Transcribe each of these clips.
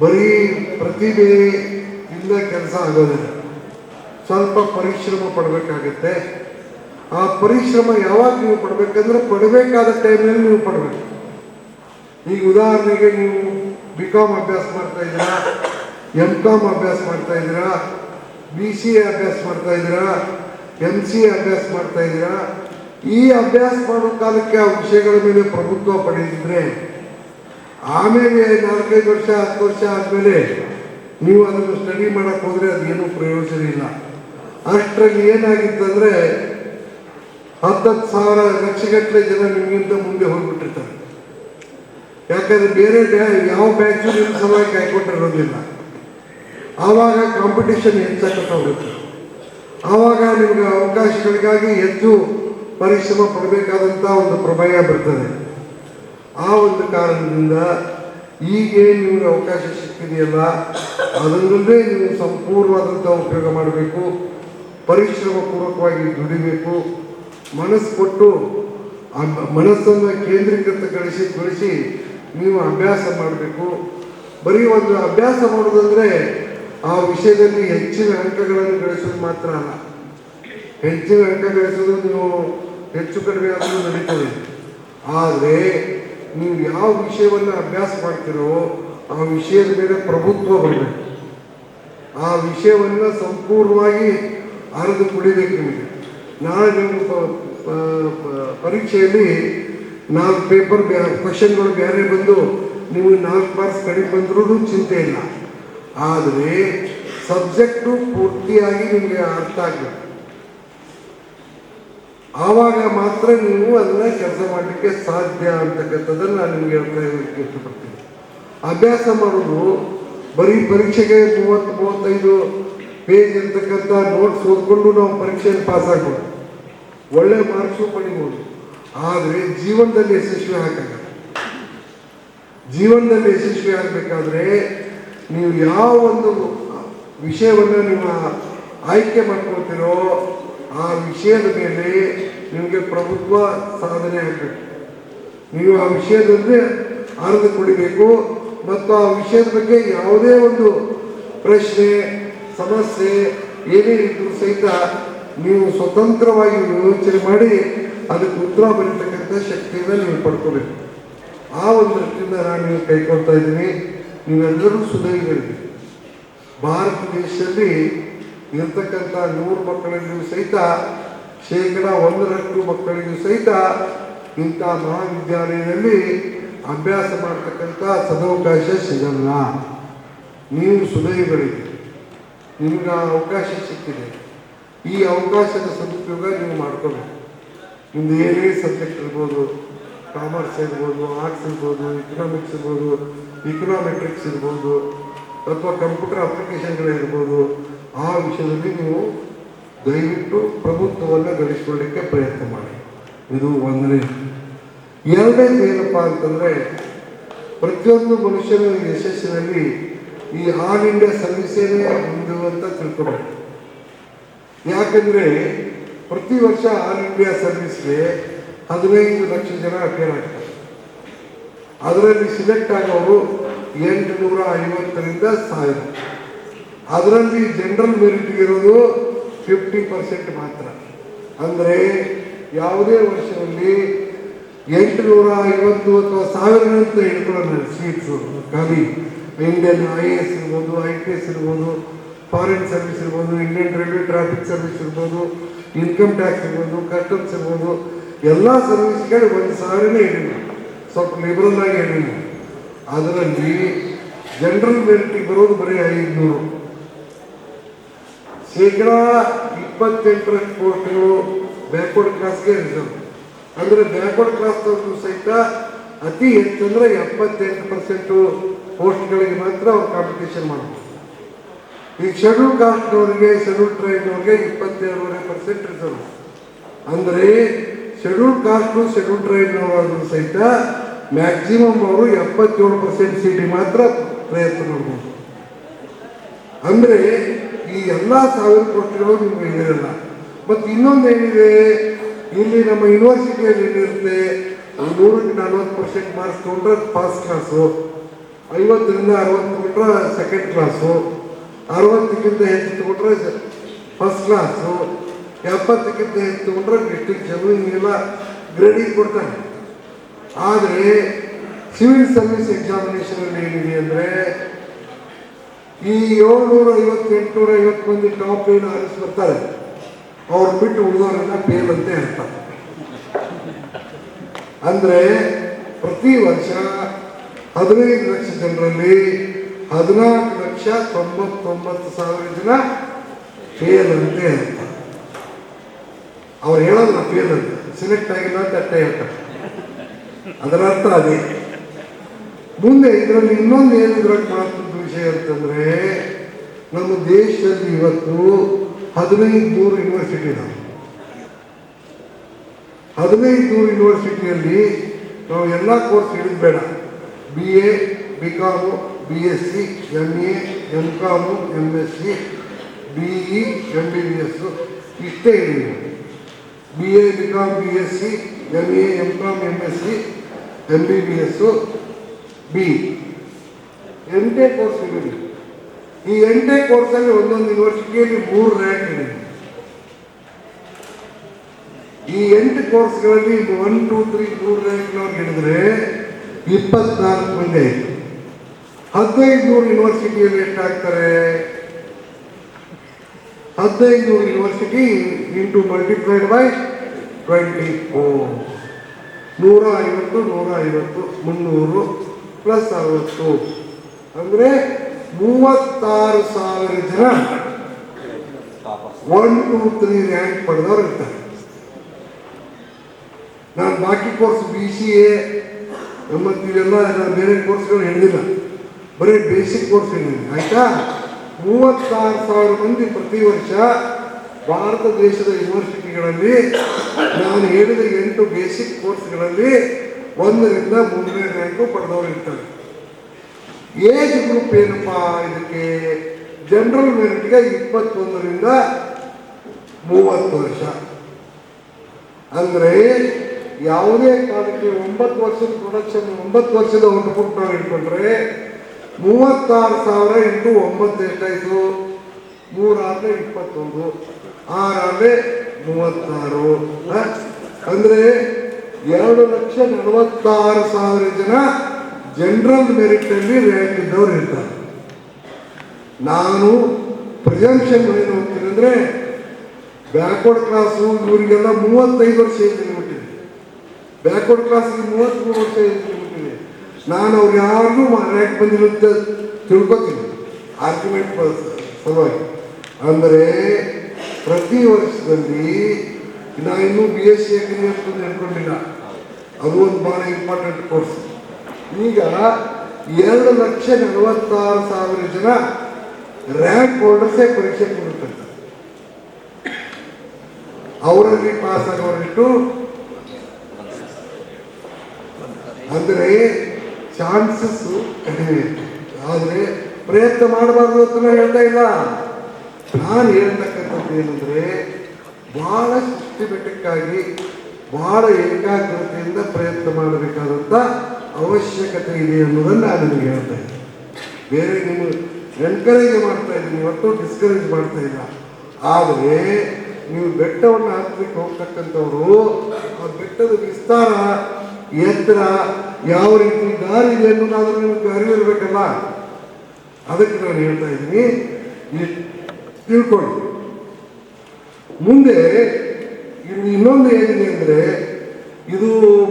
ಬರೀ ಪ್ರತಿಭೆ ಇಲ್ಲ ಕೆಲಸ ಆಗೋದಿಲ್ಲ. ಸ್ವಲ್ಪ ಪರಿಶ್ರಮ ಪಡಬೇಕಾಗತ್ತೆ. ಆ ಪರಿಶ್ರಮ ಯಾವಾಗ ನೀವು ಪಡಬೇಕಂದ್ರೆ ಪಡಬೇಕಾದ ಟೈಮಲ್ಲಿ ನೀವು ಪಡಬೇಕು. ಈಗ ಉದಾಹರಣೆಗೆ ನೀವು ಬಿ ಕಾಮ್ ಅಭ್ಯಾಸ ಮಾಡ್ತಾ ಇದ್ದೀರಾ ಎಂ ಕಾಮ್ ಅಭ್ಯಾಸ ಮಾಡ್ತಾ ಇದ್ದೀರಾ ಬಿ ಸಿ ಎ ಅಭ್ಯಾಸ ಮಾಡ್ತಾ ಇದ್ದೀರಾ ಎಂ ಸಿ ಎ ಅಭ್ಯಾಸ ಮಾಡ್ತಾ ಇದ್ದೀರಾ, ಈ ಅಭ್ಯಾಸ ಮಾಡೋ ಕಾಲಕ್ಕೆ ಆ ವಿಷಯಗಳ ಮೇಲೆ ಪ್ರಭುತ್ವ ಪಡೆದಿದ್ರೆ ಆಮೇಲೆ ನಾಲ್ಕೈದು ವರ್ಷ, ಹತ್ತು ವರ್ಷ ಆದಮೇಲೆ ನೀವು ಅದನ್ನು ಸ್ಟಡಿ ಮಾಡಕ್ಕೆ ಹೋದರೆ ಅದೇನು ಪ್ರಯೋಜನ ಇಲ್ಲ. ಅಷ್ಟರಲ್ಲಿ ಏನಾಗಿತ್ತಂದ್ರೆ ಹತ್ತತ್ತು ಸಾವಿರ ಲಕ್ಷಗಟ್ಟಲೆ ಜನ ನಿಮಗಿಂತ ಮುಂದೆ ಹೋಗ್ಬಿಟ್ಟಿರ್ತಾರೆ. ಯಾಕಂದ್ರೆ ಬೇರೆ ಯಾವ ಬ್ಯಾಚು ನಿಮ್ಮ ಸಲುವಾಗಿ ಕಾಯ್ಕೊಂಡಿರೋದಿಲ್ಲ ಆವಾಗ ಕಾಂಪಿಟೇಷನ್ ಹೆಚ್ಚಾಗ್ತಾ ಹೋಗುತ್ತೆ. ಆವಾಗ ನಿಮಗೆ ಅವಕಾಶಗಳಿಗಾಗಿ ಹೆಚ್ಚು ಪರಿಶ್ರಮ ಪಡಬೇಕಾದಂಥ ಒಂದು ಪ್ರಮೇಯ ಬರ್ತದೆ. ಆ ಒಂದು ಕಾರಣದಿಂದ ಈಗೇನು ನಿಮಗೆ ಅವಕಾಶ ಸಿಕ್ಕಿದೆಯಲ್ಲ, ಅದರಲ್ಲೇ ನೀವು ಸಂಪೂರ್ಣವಾದಂಥ ಉಪಯೋಗ ಮಾಡಬೇಕು ಪರಿಶ್ರಮ ಪೂರ್ವಕವಾಗಿ ದುಡಿಬೇಕು, ಮನಸ್ಸು ಕೊಟ್ಟು ಆ ಮನಸ್ಸನ್ನು ಕೇಂದ್ರೀಕೃತಗೊಳಿಸಿ ಗೊಳಿಸಿ ನೀವು ಅಭ್ಯಾಸ ಮಾಡಬೇಕು. ಬರೀ ಒಂದು ಅಭ್ಯಾಸ ಮಾಡೋದಂದ್ರೆ ಆ ವಿಷಯದಲ್ಲಿ ಹೆಚ್ಚಿನ ಅಂಕಗಳನ್ನು ಗಳಿಸೋದು ಮಾತ್ರ ಅಲ್ಲ. ಹೆಚ್ಚಿನ ಅಂಕ ಗಳಿಸೋದು ನೀವು ಹೆಚ್ಚು ಕಡಿಮೆ ಆದರೂ ನಡೀತದೆ. ಆದರೆ ನೀವು ಯಾವ ವಿಷಯವನ್ನು ಅಭ್ಯಾಸ ಮಾಡ್ತೀರೋ ಆ ವಿಷಯದ ಮೇಲೆ ಪ್ರಭುತ್ವ ಬರಬೇಕು. ಆ ವಿಷಯವನ್ನು ಸಂಪೂರ್ಣವಾಗಿ ಅರೆದು ಕುಡಿಬೇಕು ನಿಮಗೆ. ನಾಳೆ ನಿಮ್ಮ ಪರೀಕ್ಷೆಯಲ್ಲಿ ನಾಲ್ಕು ಪೇಪರ್ ಕ್ವಶನ್ಗಳು ಬೇರೆ ಬಂದು ನೀವು ನಾಲ್ಕು ಮಾರ್ಕ್ಸ್ ಕಡಿಮೆ ಬಂದ್ರೂ ಚಿಂತೆ ಇಲ್ಲ. ಆದರೆ ಸಬ್ಜೆಕ್ಟು ಪೂರ್ತಿಯಾಗಿ ನಿಮಗೆ ಅರ್ಥ ಆಗಬೇಕು. ಆವಾಗ ಮಾತ್ರ ನೀವು ಅದನ್ನ ಕೆಲಸ ಮಾಡಲಿಕ್ಕೆ ಸಾಧ್ಯ ಅಂತಕ್ಕಂಥದ್ದನ್ನು ನಾನು ನಿಮಗೆ ಹೇಳ್ತಾ ಇರೋದಕ್ಕೆ ಇಷ್ಟಪಡ್ತೀನಿ. ಅಭ್ಯಾಸ ಮಾಡೋದು, ಬರೀ ಪರೀಕ್ಷೆಗೆ ಮೂವತ್ತು, ಮೂವತ್ತೈದು ಪೇಜ್ ಇರ್ತಕ್ಕಂಥ ನೋಟ್ಸ್ ಓದ್ಕೊಂಡು ನಾವು ಪರೀಕ್ಷೆಯಲ್ಲಿ ಪಾಸ್ ಆಗ್ಬೋದು. ಒಳ್ಳೆ ಮಾರ್ಕ್ಸು ಪಡಿಬೋದು. ಆದರೆ ಜೀವನದಲ್ಲಿ ಯಶಸ್ವಿ ಹಾಕಲ್ಲ ಜೀವನದಲ್ಲಿ ಯಶಸ್ವಿ ಆಗಬೇಕಾದ್ರೆ ನೀವು ಯಾವ ಒಂದು ವಿಷಯವನ್ನು ನೀವು ಆಯ್ಕೆ ಮಾಡ್ಕೊಳ್ತೀರೋ ಆ ವಿಷಯದ ಮೇಲೆ ನಿಮಗೆ ಪ್ರಭುತ್ವ ಸಾಧನೆ ಆಗಬೇಕು. ನೀವು ಆ ವಿಷಯದಲ್ಲಿ ಆನಂದ ಕುಡಿಬೇಕು ಮತ್ತು ಆ ವಿಷಯದ ಬಗ್ಗೆ ಯಾವುದೇ ಒಂದು ಪ್ರಶ್ನೆ, ಸಮಸ್ಯೆ, ಏನೇ ಇದ್ದರೂ ಸಹಿತ ನೀವು ಸ್ವತಂತ್ರವಾಗಿ ಯೋಚನೆ ಮಾಡಿ ಅದಕ್ಕೆ ಉತ್ತರ ಬರೀತಕ್ಕಂಥ ಶಕ್ತಿಯನ್ನು ನೀವು ಪಡ್ಕೋಬೇಕು. ಆ ಒಂದು ದೃಷ್ಟಿಯಿಂದ ನಾನು ನೀವು ಕೈಕೊಳ್ತಾ ಇದ್ದೀನಿ. ನೀವೆಲ್ಲರೂ ಸುದೈವರಿಗೆ ಭಾರತ ದೇಶದಲ್ಲಿ ಇರ್ತಕ್ಕಂಥ ನೂರು ಮಕ್ಕಳಿಗೂ ಸಹಿತ, ಶೇಕಡ ಒಂದರಷ್ಟು ಮಕ್ಕಳಿಗೂ ಸಹಿತ ಇಂಥ ಮಹಾವಿದ್ಯಾಲಯದಲ್ಲಿ ಅಭ್ಯಾಸ ಮಾಡ್ತಕ್ಕಂಥ ಸದವಕಾಶ ಸಿಗಲ್ಲ. ನೀವು ಸುದೈವರಿಗೆ ನಿಮ್ಗೆ ಅವಕಾಶ ಸಿಕ್ಕಿದೆ. ಈ ಅವಕಾಶದ ಸದುಪಯೋಗ ನೀವು ಮಾಡ್ಕೋಬೇಕು. ನಿಮ್ದು ಏನೇ ಸಬ್ಜೆಕ್ಟ್ ಇರ್ಬೋದು, ಕಾಮರ್ಸ್ ಇರ್ಬೋದು, ಆರ್ಟ್ಸ್ ಇರ್ಬೋದು ಇಕನಾಮಿಕ್ಸ್ ಇರ್ಬೋದು ಇಕನಾಮೆಟ್ರಿಕ್ಸ್ ಇರ್ಬೋದು, ಅಥವಾ ಕಂಪ್ಯೂಟರ್ ಅಪ್ಲಿಕೇಶನ್ಗಳಿರ್ಬೋದು ಆ ವಿಷಯದಲ್ಲಿ ನೀವು ದಯವಿಟ್ಟು ಪ್ರಭುತ್ವವನ್ನು ಗಳಿಸ್ಕೊಳ್ಳಿಕ್ಕೆ ಪ್ರಯತ್ನ ಮಾಡಿ. ಇದು ಒಂದನೇ. ಎರಡನೇದು ಏನಪ್ಪ ಅಂತಂದರೆ, ಪ್ರತಿಯೊಂದು ಮನುಷ್ಯನ ಯಶಸ್ಸಿನಲ್ಲಿ ಈ ಆಲ್ ಇಂಡಿಯಾ ಸರ್ವಿಸೇನೆ ಒಂದು ಅಂತ ತಿಳ್ಕೊಬೇಕು. ಯಾಕಂದರೆ, ಪ್ರತಿ ವರ್ಷ ಆಲ್ ಇಂಡಿಯಾ ಸರ್ವಿಸ್ಗೆ ಹದಿನೈದು ಲಕ್ಷ ಜನ ಅಪೇರ್ ಆಗ್ತಾರೆ. ಅದರಲ್ಲಿ ಸಿಲೆಕ್ಟ್ ಆಗೋರು ಎಂಟು ನೂರ ಐವತ್ತರಿಂದ ಸಾವಿರ. ಅದರಲ್ಲಿ ಜನರಲ್ ಮೆರಿಟ್ ಇರೋದು ಫಿಫ್ಟಿ ಪರ್ಸೆಂಟ್ ಮಾತ್ರ. ಅಂದರೆ ಯಾವುದೇ ವರ್ಷದಲ್ಲಿ ಎಂಟು ನೂರ ಐವತ್ತು ಅಥವಾ ಸಾವಿರದಂತ ಹೇಳ್ಕೊಳ್ಳೋಣ ಸೀಟ್ಸು ಖಾಲಿ ಇಂಡಿಯನ್ ಐ ಎ ಎಸ್ ಇರ್ಬೋದು ಐ ಪಿ ಎಸ್ ಇರ್ಬೋದು ಫಾರಿನ್ ಸರ್ವಿಸ್ ಇರ್ಬೋದು ಇಂಡಿಯನ್ ರೈಲ್ವೆ ಟ್ರಾಫಿಕ್ ಸರ್ವಿಸ್ ಇರ್ಬೋದು ಇನ್ಕಮ್ ಟ್ಯಾಕ್ಸ್ ಇರ್ಬೋದು ಕಸ್ಟಮ್ಸ್ ಇರ್ಬೋದು, ಎಲ್ಲ ಸರ್ವಿಸ್ಗಳು ಒಂದು ಸಾವಿರನೇ ಹೇಳಿಲ್ಲ ಸ್ವಲ್ಪ ಲಿಬರಲ್ ಆಗಿ ಹೇಳಿಲ್ಲ ಅದರಲ್ಲಿ ಜನರಲ್ ಮೆರಿಟಿಗೆ ಬರೋದು ಬರೀ ಐದುನೂರು. ಶೇಕಡ ಇಪ್ಪತ್ತೆಂಟರಷ್ಟು ಪೋಸ್ಟ್ಗಳು ಬ್ಯಾಕ್ವರ್ಡ್ ಕ್ಲಾಸ್ಗೆ ರಿಸರ್ವ್ ಅಂದರೆ ಬ್ಯಾಕ್ವರ್ಡ್ ಕ್ಲಾಸ್ ಸಹಿತ ಅತಿ ಹೆಚ್ಚಂದ್ರೆ ಎಪ್ಪತ್ತೆಂಟು ಪರ್ಸೆಂಟು ಪೋಸ್ಟ್ಗಳಿಗೆ ಮಾತ್ರ ಅವ್ರು ಕಾಂಪಿಟೇಷನ್ ಮಾಡ್ಬೋದು ಈಗ ಶೆಡ್ಯೂಲ್ ಕಾಸ್ಟ್ನವ್ರಿಗೆ ಶೆಡ್ಯೂಲ್ ಟ್ರೈಬ್ನವ್ರಿಗೆ ಇಪ್ಪತ್ತೆರಡೂವರೆ ಪರ್ಸೆಂಟ್ ರಿಸರ್ವ್ ಅಂದರೆ ಶೆಡ್ಯೂಲ್ ಕಾಸ್ಟು ಶೆಡ್ಯೂಲ್ ಟ್ರೈಬ್ನವರಾದ್ರೂ ಸಹಿತ ಮ್ಯಾಕ್ಸಿಮಮ್ ಅವರು ಎಪ್ಪತ್ತೇಳು ಪರ್ಸೆಂಟ್ ಸೀಟಿಗೆ ಮಾತ್ರ ಪ್ರಯತ್ನ ಮಾಡ್ಬೋದು ಅಂದರೆ ಈ ಎಲ್ಲ ಸಾವಿರ ರೂಪಾಯಿ ನಿಮ್ಗೆ ಇರಲ್ಲ ಮತ್ತು ಇನ್ನೊಂದು ಏನಿದೆ? ಇಲ್ಲಿ ನಮ್ಮ ಯೂನಿವರ್ಸಿಟಿಯಲ್ಲಿ ಏನಿರುತ್ತೆ? ನೂರಕ್ಕೆ ನಲ್ವತ್ತು ಪರ್ಸೆಂಟ್ ಮಾರ್ಕ್ಸ್ ತೊಗೊಂಡ್ರೆ ಪಾಸ್ ಕ್ಲಾಸು ಐವತ್ತರಿಂದ ಅರವತ್ತು ತೊಗೊಂಡ್ರೆ ಸೆಕೆಂಡ್ ಕ್ಲಾಸು ಅರವತ್ತಕ್ಕಿಂತ ಹೆಚ್ಚು ತೊಗೊಂಡ್ರೆ ಫಸ್ಟ್ ಕ್ಲಾಸು ಎಪ್ಪತ್ತಕ್ಕಿಂತ ಹೆಚ್ಚು ತಗೊಂಡ್ರೆ ಡಿಸ್ಟಿಂಕ್ಷನ್ ಹಿಂಗೆಲ್ಲ ಗ್ರೇಡಿಂಗ್ ಕೊಡ್ತಾರೆ. ಆದರೆ ಸಿವಿಲ್ ಸರ್ವಿಸ್ ಎಕ್ಸಾಮಿನೇಷನಲ್ಲಿ ಏನಿದೆ ಅಂದರೆ ಈ ಏಳ್ನೂರ ಐವತ್ತೆಂಟುನೂರ ಐವತ್ತು ಮಂದಿ ಟಾಪ್ ಏನು ಆರಿಸಿ ಬರ್ತಾರೆ, ಅವ್ರು ಬಿಟ್ಟು ಉಳಿದವರೆಲ್ಲ ಫೇಲ್ ಅಂತ ಹೇಳ್ತಾರೆ ಅಂದರೆ ಪ್ರತಿ ವರ್ಷ ಹದಿನೈದು ಲಕ್ಷ ಜನರಲ್ಲಿ ಹದಿನಾಲ್ಕು ಲಕ್ಷ ತೊಂಬತ್ತೊಂಬತ್ತು ಸಾವಿರ ಜನ ಫೇಲ್ ಅಂತ ಹೇಳ್ತಾರೆ ಅವ್ರು ಹೇಳೋದು ಫೇಲ್ ಅಂತ. ಸೆಲೆಕ್ಟ್ ಆಗಿಲ್ಲ ಅಂತ ಹೇಳ್ತಾರೆ. ಅದರ ಅರ್ಥ ಅದೇ. ಮುಂದೆ ಇದರಲ್ಲಿ ಇನ್ನೊಂದು ಏನು ಇದ್ರಲ್ಲಿ ಮಾಡ್ತಿದ್ದ ವಿಷಯ ಅಂತಂದ್ರೆ, ನಮ್ಮ ದೇಶದಲ್ಲಿ ಇವತ್ತು ಹದಿನೈದು ನೂರು ಯೂನಿವರ್ಸಿಟಿ ಇದಾವೆ. ಹದಿನೈದು ನೂರು ಯೂನಿವರ್ಸಿಟಿಯಲ್ಲಿ ನಾವು ಎಲ್ಲ course ಹಿಡಿದ್ಬೇಡ. B A B com B S C M A M com M S C B E M B B S ಇಷ್ಟೇ ಇದೆ B A B com B S C M A M com M S C M B B S B. ಎಂಟೆ course ಇರಲಿ. ಈ ಎಂಟೇ ಕೋರ್ಸಲ್ಲಿ ಒಂದೊಂದು ಯೂನಿವರ್ಸಿಟಿಯಲ್ಲಿ ಮೂರು rank ಇದೆ ಈ ಎಂಟು ಕೋರ್ಸ್ಗಳಲ್ಲಿ one two three ಮೂರು ರ್ಯಾಂಕ್ನವ್ರು ಹಿಡಿದ್ರೆ ಇಪ್ಪತ್ನಾಲ್ಕು ಮಂದಿ ಹದಿನೈದು ನೂರು ಯೂನಿವರ್ಸಿಟಿಯಲ್ಲಿ ಎಷ್ಟಾಗ್ತಾರೆ? ಹದಿನೈದು ನೂರು university into multiplied by twenty four ನೂರ ಐವತ್ತು ನೂರ ಐವತ್ತು, ಮುನ್ನೂರು ಪ್ಲಸ್ ಅರವತ್ತು. ಅಂದರೆ ಮೂವತ್ತಾರು ಸಾವಿರ ಜನ ಒನ್ ಟೂ ತ್ರೀ ರ್ಯಾಂಕ್ ಪಡೆದವ್ರು ಇರ್ತಾರೆ. ನಾನು ಬಾಕಿ ಕೋರ್ಸ್ ಬಿ ಸಿ ಎ ಬೇರೆ ಕೋರ್ಸ್ಗಳು ಹೇಳಿಲ್ಲ. ಬರೀ ಬೇಸಿಕ್ ಕೋರ್ಸ್ ಹೇಳಿದ್ದೀನಿ. ಆಯಿತಾ? ಮೂವತ್ತಾರು ಸಾವಿರ ಮಂದಿ ಪ್ರತಿ ವರ್ಷ ಭಾರತ ದೇಶದ ಯೂನಿವರ್ಸಿಟಿಗಳಲ್ಲಿ ನಾನು ಹೇಳಿದ ಎಂಟು ಬೇಸಿಕ್ ಕೋರ್ಸ್ಗಳಲ್ಲಿ ಒಂದರಿಂದ ಮೂರನೇ ರ್ಯಾಂಕು ಪಡೆದವರು ಇರ್ತಾರೆ. ಏಜ್ ಗ್ರೂಪ್ ಏನಪ್ಪ? ಇದಕ್ಕೆ ಜನರಲ್ ಮೆರಿಟ್ಗೆ ಇಪ್ಪತ್ತೊಂದರಿಂದ ಮೂವತ್ತು ವರ್ಷ. ಅಂದರೆ ಯಾವುದೇ ಕಾಲಕ್ಕೆ ಒಂಬತ್ತು ವರ್ಷದ ಪ್ರೊಡಕ್ಷನ್ ಒಂಬತ್ತು ವರ್ಷದ ಒಂದು ಫುಟ್ ನಾವು ಇಟ್ಕೊಂಡ್ರೆ ಮೂವತ್ತಾರು ಸಾವಿರ ಇಂಟು ಒಂಬತ್ತು ಎಷ್ಟಾಯಿತು? ಮೂರಾದ್ರೆ ಇಪ್ಪತ್ತೊಂದು, ಆರಾದ್ರೆ ಮೂವತ್ತಾರು ಅಂದರೆ ಅಂದ್ರೆ ಎರಡು ಲಕ್ಷ ನಲವತ್ತಾರು ಸಾವಿರ ಜನ ಜನರಲ್ ಮೆರಿಟ್ ಮೆರಿಟಲ್ಲಿ ರ್ಯಾಂಕ್ ಇದ್ದವ್ರು ಇರ್ತಾರೆ. ನಾನು ಪ್ರಿಸಂಪ್ಷನ್ ಏನು ಹೋಗ್ತೀನಿ ಅಂದರೆ ಬ್ಯಾಕ್ವರ್ಡ್ ಕ್ಲಾಸು ಇವರಿಗೆಲ್ಲ ಮೂವತ್ತೈದು ವರ್ಷ ಏಜ್ ಬಿಟ್ಟಿದೆ ಬ್ಯಾಕ್ವರ್ಡ್ ಕ್ಲಾಸ್ಗೆ ಮೂವತ್ತ್ಮೂರು ವರ್ಷ ಏಜ್ ನಾನು ಅವ್ರು ಯಾರಿಗೂ ರ್ಯಾಂಕ್ ಬಂದಿಲ್ಲ ಅಂತ ತಿಳ್ಕೊತೀನಿ. ಆರ್ಗ್ಯುಮೆಂಟ್ ಸಲುವಾಗಿ. ಅಂದರೆ ಪ್ರತಿ ವರ್ಷದಲ್ಲಿ ನಾನು ಇನ್ನೂ ಬಿ ಎಸ್ ಸಿ ಅಗ್ರಿ ಅಂತ ಹೇಳ್ಕೊಂಡಿಲ್ಲ. ಅದು ಒಂದು ಭಾಳ ಇಂಪಾರ್ಟೆಂಟ್ ಕೋರ್ಸ್ ಈಗ ಎರಡು ಲಕ್ಷ ನಲವತ್ತಾರು ಸಾವಿರ ಜನ ರ್ಯಾಂಕ್ ಹೋಲ್ಡರ್ಸೇ ಪರೀಕ್ಷೆ ಕೊಡುತ್ತಂತೆ ಅವರಲ್ಲಿ ಪಾಸ್ ಆಗೋರಿಟ್ಟು ಅಂದರೆ ಚಾನ್ಸಸ್ ಕಡಿಮೆ ಆದರೆ ಪ್ರಯತ್ನ ಮಾಡಬಾರ್ದು ಅಂತ ಹೇಳ್ತಾ ಇಲ್ಲ. ನಾನು ಹೇಳ್ತಕ್ಕಂಥದ್ದು ಏನಂದರೆ ಬಹಳ ಸಿಸ್ಟಮೆಟಿಕ್ಕಾಗಿ ಬಹಳ ಏಕಾಗ್ರತೆಯಿಂದ ಪ್ರಯತ್ನ ಮಾಡಬೇಕಾದಂಥ ಅವಶ್ಯಕತೆ ಇದೆ ಅನ್ನೋದನ್ನು ನಾನು ನಿಮಗೆ ಹೇಳ್ತಾ ಇದ್ದೀನಿ. ಬೇರೆ ನೀವು ಎನ್ಕರೇಜ್ ಮಾಡ್ತಾ ಇದ್ದೀನಿ ಇವತ್ತು ಡಿಸ್ಕರೇಜ್ ಮಾಡ್ತಾ ಇಲ್ಲ. ಆದರೆ ನೀವು ಬೆಟ್ಟವನ್ನು ಹತ್ತಲಿಕ್ಕೆ ಹೋಗ್ತಕ್ಕಂಥವ್ರು, ಆ ಬೆಟ್ಟದ ವಿಸ್ತಾರ, ಎತ್ತರ ಯಾವ ರೀತಿ ದಾರಿ ಇದೆ ಅನ್ನೋದಾದ್ರೂ ನಿಮಗೆ ಅರಿವಿರಬೇಕಲ್ಲ? ಅದಕ್ಕೆ ನಾನು ಹೇಳ್ತಾ ಇದ್ದೀನಿ ಇದ್ ತಿಳ್ಕೊಳ್ಳಿ. ಮುಂದೆ ಇಲ್ಲಿ ಇನ್ನೊಂದು ಏನಿದೆ ಅಂದರೆ ಇದು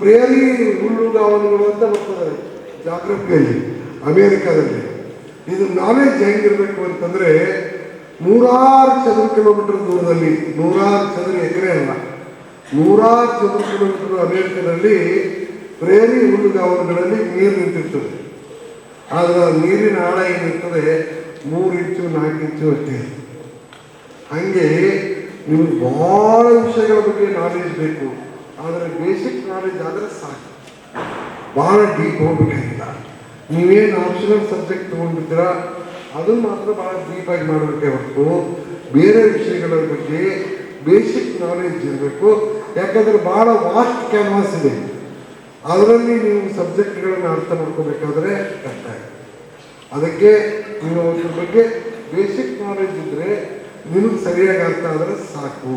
ಪ್ರೇರಿ ಹುಲ್ಲುಗಾವಲುಗಳು ಅಂತ ಬರ್ತದೆ ಜಾಗ್ರಫಿಯಲ್ಲಿ ಅಮೇರಿಕಾದಲ್ಲಿ. ಇದು ನಾಲೆಜ್ ಹೆಂಗಿರಬೇಕು ಅಂತಂದ್ರೆ ನೂರಾರು ಚದುರ ಕಿಲೋಮೀಟರ್ ದೂರದಲ್ಲಿ, ನೂರಾರು ಚದುರ ಎಕರೆ ಅಲ್ಲ, ನೂರಾರು ಚದುರ ಕಿಲೋಮೀಟರ್ ಅಮೇರಿಕದಲ್ಲಿ ಪ್ರೇರಿ ಹುಲ್ಲುಗಾವಲುಗಳಲ್ಲಿ ನೀರು ನಿಂತಿರ್ತದೆ. ಆದರೆ ನೀರಿನ ಆಳ ಏನಿರ್ತದೆ? ಮೂರು ಇಂಚು, ನಾಲ್ಕು ಇಂಚು ಅಷ್ಟೇ. ಹಾಗೆ ನಿಮ್ಗೆ ಭಾಳ ವಿಷಯಗಳ ಬಗ್ಗೆ ನಾಲೆಜ್ ಬೇಕು. ಆದರೆ ಬೇಸಿಕ್ ನಾಲೆಜ್ ಆದರೆ ಸಾಕು. ಭಾಳ ಡೀಪ್ ಹೋಗ್ಬೇಕಾಗಿಲ್ಲ. ನೀವೇನು ಆಪ್ಷನಲ್ ಸಬ್ಜೆಕ್ಟ್ ತೊಗೊಂಡಿದ್ದೀರಾ, ಅದು ಮಾತ್ರ ಭಾಳ ಡೀಪಾಗಿ ಮಾಡಬೇಕೇ ಹೊರತು. ಬೇರೆ ವಿಷಯಗಳ ಬಗ್ಗೆ ಬೇಸಿಕ್ ನಾಲೆಜ್ ಇರಬೇಕು. ಯಾಕಂದರೆ ಭಾಳ ವಾಸ್ಟ್ ಕ್ಯಾನ್ವಾಸ್ ಇದೆ. ಅದರಲ್ಲಿ ನೀವು ಸಬ್ಜೆಕ್ಟ್ಗಳನ್ನು ಅರ್ಥ ಮಾಡ್ಕೋಬೇಕಾದ್ರೆ ಕಷ್ಟ ಅದಕ್ಕೆ ನೀವು ಅದ್ರ ಬಗ್ಗೆ ಬೇಸಿಕ್ ನಾಲೆಜ್ ಇದ್ರೆ ನಿನಗೆ ಸರಿಯಾಗಿ ಅರ್ಥ ಆದರೆ ಸಾಕು.